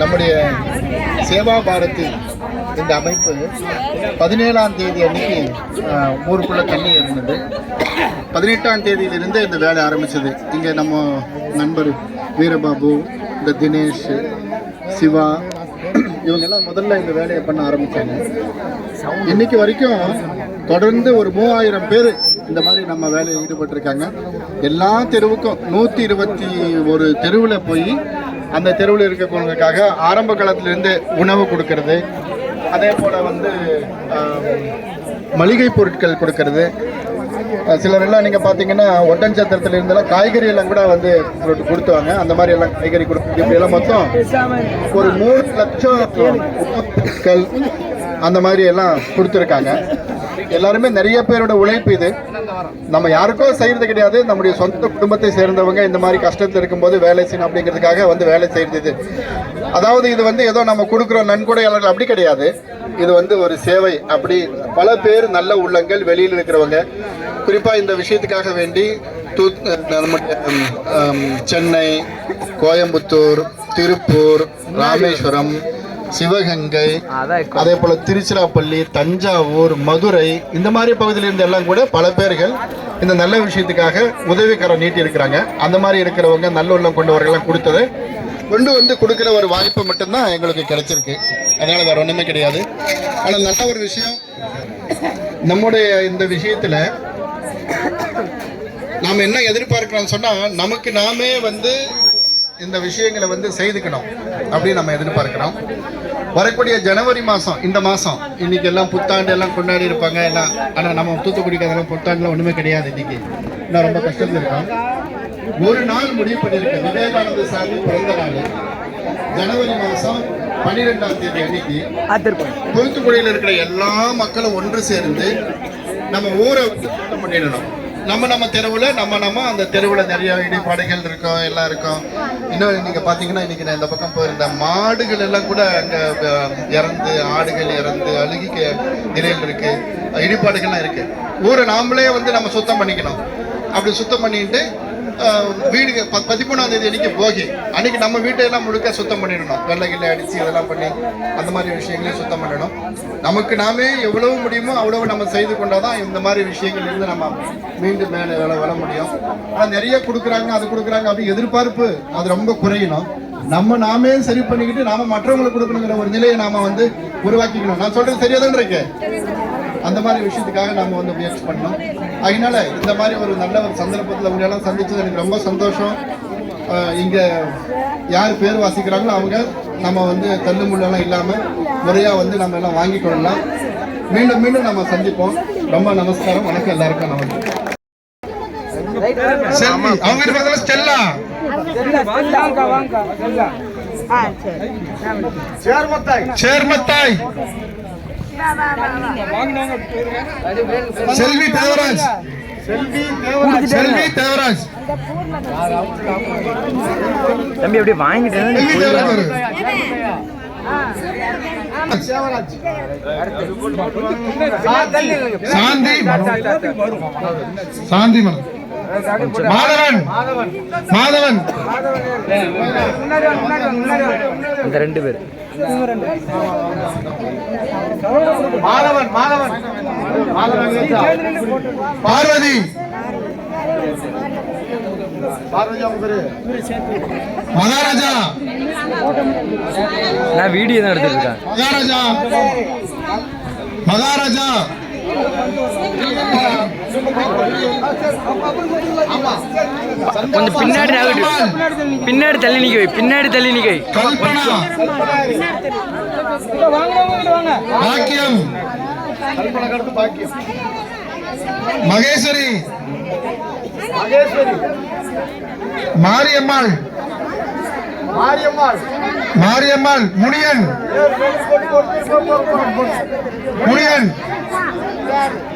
நம்முடைய சேவா பாரதி இந்த அமைப்பு பதினேழாம் தேதி அன்னைக்கு ஆஹ், ஊருக்குள்ள தண்ணி இருந்தது. பதினெட்டாம் தேதியிலிருந்து இந்த வேலை ஆரம்பித்தது இங்கே நம்ம நண்பர் வீரபாபு இந்த தினேஷ் சிவா இவங்கெல்லாம் முதல்ல இந்த வேலையை பண்ண ஆரம்பித்தாங்க இன்னைக்கு வரைக்கும் தொடர்ந்து ஒரு மூவாயிரம் பேர் இந்த மாதிரி நம்ம வேலையில் ஈடுபட்டிருக்காங்க. எல்லா தெருவுக்கும் நூற்றி இருபத்தி ஒரு தெருவில் போய் அந்த தெருவில் இருக்கவங்களுக்காக ஆரம்ப காலத்திலேருந்து உணவு கொடுக்கறது. அதே போல் வந்து மளிகை பொருட்கள் கொடுக்கறது. சிலரெல்லாம் நீங்கள் பார்த்தீங்கன்னா ஒட்டன்சத்திரத்துல இருந்தெல்லாம் காய்கறி எல்லாம் கூட வந்து கொடு- கொடுத்துவாங்க. அந்த மாதிரி எல்லாம் காய்கறி கொடுத்து இப்படியெல்லாம் மொத்தம் ஒரு மூணு லட்சம் பொருட்கள் அந்த மாதிரி எல்லாம் கொடுத்துருக்காங்க. எல்லாருமே நிறைய பேரோட உழைப்பு இது. நம்ம யாருக்கோ செய்யறது கிடையாது. நம்முடைய சொந்த குடும்பத்தை சேர்ந்தவங்க இந்த மாதிரி கஷ்டத்தில் இருக்கும்போது வேலை செய்யணும் அப்படிங்கிறதுக்காக வந்து வேலை செய்யறது. இது அதாவது இது வந்து ஏதோ நம்ம கொடுக்குறோம் நன்கொடையாளர்கள் அப்படி கிடையாது. இது வந்து ஒரு சேவை. அப்படி பல பேர் நல்ல உள்ளங்கள் வெளியில் இருக்கிறவங்க. குறிப்பாக இந்த விஷயத்துக்காக வேண்டி தூ நம்முடைய சென்னை கோயம்புத்தூர் திருப்பூர் ராமேஸ்வரம் சிவகங்கை அதே போல திருச்சிராப்பள்ளி தஞ்சாவூர் மதுரை இந்த மாதிரி பகுதியில் இருந்து எல்லாம் கூட பல பேர்கள் இந்த நல்ல விஷயத்துக்காக உதவிக்கரம் நீட்டி இருக்கிறாங்க அந்த மாதிரி இருக்கிறவங்க நல்ல உள்ளம் கொண்டவர்கள்லாம் கொடுத்தது. கொண்டு வந்து கொடுக்குற ஒரு வாய்ப்பு மட்டும்தான் எங்களுக்கு கிடைச்சிருக்கு. அதனால வேற ஒண்ணுமே கிடையாது. ஆனால் நல்ல ஒரு விஷயம். நம்முடைய இந்த விஷயத்துல நாம் என்ன எதிர்பார்க்கிறோம்னு சொன்னா நமக்கு நாமே வந்து இந்த விஷயங்களை வந்து செய்துக்கணும் அப்படின்னு நம்ம எதிர்பார்க்கிறோம். வரக்கூடிய ஜனவரி மாதம் இந்த மாதம் இன்னைக்கு எல்லாம் புத்தாண்டு எல்லாம் கொண்டாடி இருப்பாங்க. எல்லாம் ஆனால் நம்ம தூத்துக்குடிக்கு அதெல்லாம் புத்தாண்டுலாம் ஒன்றுமே கிடையாது இன்னைக்கு. நான் ரொம்ப கஷ்டத்தில் இருக்கோம். ஒரு நாள் முடிவு பண்ணியிருக்கேன் விவேகானந்த சாமி பிறந்த நாள். ஜனவரி மாதம் பன்னிரெண்டாம் தேதி அன்னைக்கு தூத்துக்குடியில் இருக்கிற எல்லா மக்களும் ஒன்று சேர்ந்து நம்ம ஊரை வந்து சுத்தம் பண்ணிடணும். நம்ம நம்ம தெருவில் நம்ம நம்ம அந்த தெருவில் நிறைய இடிபாடுகள் இருக்கும் எல்லாம் இருக்கும். இன்னும் நீங்கள் பார்த்தீங்கன்னா இன்றைக்கி நான் இந்த பக்கம் போயிருந்தேன் மாடுகள் எல்லாம் கூட அங்கே இறந்து ஆடுகள் இறந்து அழுகிக்க நிலையில் இருக்குது இடிபாடுகள்லாம் இருக்குது ஊரை நாமளே வந்து நம்ம சுத்தம் பண்ணிக்கணும். அப்படி சுத்தம் பண்ணிட்டு வீடு பதிமூணாம் தேதி அன்னைக்கு போகி. அன்னைக்கு நம்ம வீட்டையெல்லாம் முழுக்க சுத்தம் பண்ணிடணும். வெள்ளை கிள்ளை அடிச்சு இதெல்லாம் பண்ணி அந்த மாதிரி விஷயங்களையும் சுத்தம் பண்ணணும். நமக்கு நாமே எவ்வளவு முடியுமோ அவ்வளவு நம்ம செய்து கொண்டாதான் இந்த மாதிரி விஷயங்கள் இருந்து நம்ம மீண்டும் மேலே வள வர முடியும். ஆனால் நிறைய கொடுக்குறாங்க அது கொடுக்குறாங்க அப்படி எதிர்பார்ப்பு அது ரொம்ப குறையணும். நம்ம நாமே சரி பண்ணிக்கிட்டு நாம மற்றவங்களுக்கு கொடுக்கணுங்கிற ஒரு நிலையை நாம வந்து உருவாக்கிக்கணும். நான் சொல்றது சரியா தான் அந்த மாதிரி விஷயத்துக்காக நாம வந்து முயற்சி பண்ணோம். அதனால இந்த மாதிரி ஒரு நல்ல ஒரு சந்தர்ப்பத்தில் உங்களை எல்லாம் சந்திச்சது எனக்கு ரொம்ப சந்தோஷம். இங்க யார் பேர் வாசிக்கிறாங்களோ அவங்க நம்ம வந்து தள்ளுமுள்ளெல்லாம் இல்லாம முறையா வந்து நம்ம எல்லாம் வாங்கி கொள்ளலாம். மீண்டும் மீண்டும் நம்ம சந்திப்போம். ரொம்ப நமஸ்காரம். வணக்கம் எல்லாருக்கும். செல்வி அவங்க பக்கத்துல ஸ்டெல்லா? சேர்மத்தாய். செல்வி தேவராஜ். செல்வி தேவராஜ். தம்பி அப்படியே வாங்கிட்டேன் செல்வி தேவராஜ் ஒரு சாந்தி. சாந்தி மலர். மாதவன். மாதவன். இந்த ரெண்டு பேர். மாதவன் மாதவன். பார்வதி. மகாராஜா. நான் வீடியோ தான் எடுத்துட்டு இருக்கேன். மகாராஜா. மகாராஜா. கொஞ்சம் பின்னாடி பின்னாடி தள்ளி நிக்க பின்னாடி தள்ளி நிக்க பாக்கியம். மகேஸ்வரி. மாரியம்மாள். மாரியம்மாள் முனியன். முனியன்.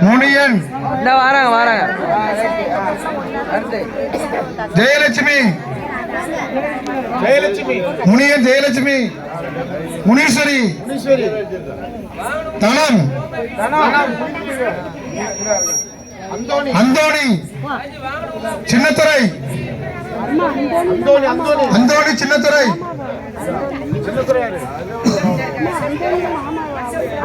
முனியன் வராங்க வராங்க. ஜெயலட்சுமி. முனியன் ஜெயலட்சுமி. முனீஸ்வரி. தனம். அந்தோணி. சின்னத்துறை அந்தோணி சின்னத்துறை